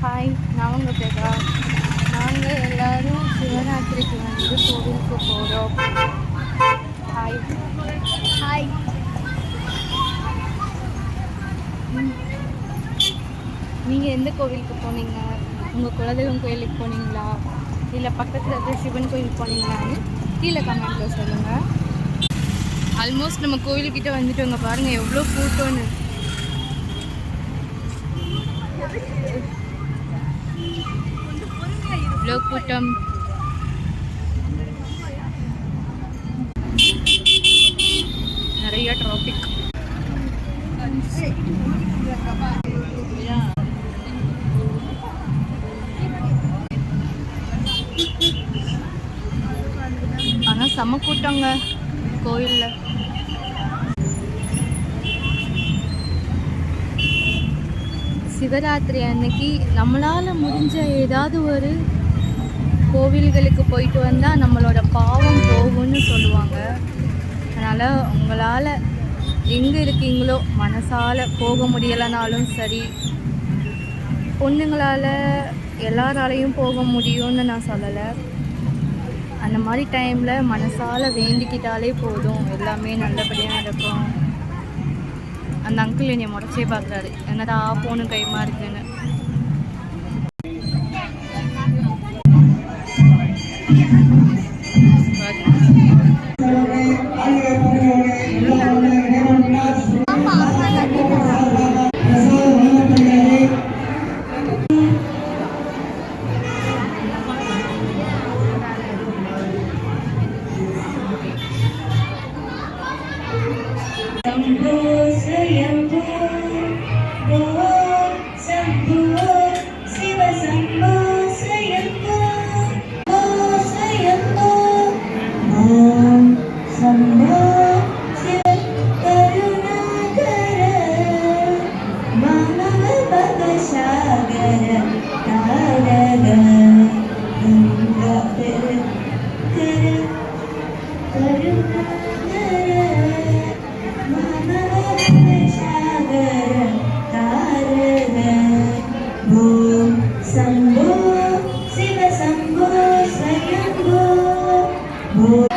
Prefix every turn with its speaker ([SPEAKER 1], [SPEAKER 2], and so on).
[SPEAKER 1] Hi நான் உங்கள் பேரா நாங்கள் எல்லாரும் சிவராத்திரிக்கு வந்து கோவிலுக்கு போகிறோம் ஹாய் ஹாய் நீங்கள் எந்த கோவிலுக்கு போனீங்க? உங்கள் குலதெய்வம் கோயிலுக்கு போனீங்களா? இல்லை பக்கத்தில் இருக்க சிவன் கோயிலுக்கு போனீங்களான்னு கீழே கமெண்ட்டில் சொல்லுங்கள் ஆல்மோஸ்ட் நம்ம கோயிலுக்கிட்ட வந்துட்டோங்க பாருங்கள் எவ்வளோ கூட்டம்னு. இவ்வளோ கூட்டம். நிறைய டிராஃபிக் ஆனால் செம கூட்டங்க கோயிலில். சிவராத்திரி அன்னைக்கு நம்மளால் முடிஞ்ச ஏதாவது ஒரு கோவில்களுக்கு போயிட்டு வந்தால் நம்மளோட பாவம் போகும்னு சொல்லுவாங்க. அதனால் உங்களால் எங்கே இருக்கீங்களோ மனசால் போக முடியலைனாலும் சரி பொண்ணுங்களால் எல்லாராலையும் போக முடியும்னு நான் சொல்லலை. அந்த மாதிரி டைமில் மனசால் வேண்டிக்கிட்டாலே போதும். எல்லாமே நல்லபடியாக நடக்கும். அந்த அங்கிள் என்னை முறைச்சே பார்க்குறாரு. என்னடா போகணும் கைமா இருக்குன்னு.
[SPEAKER 2] Ambrose. शम्भो शिव शम्भो स्वयम्भो भो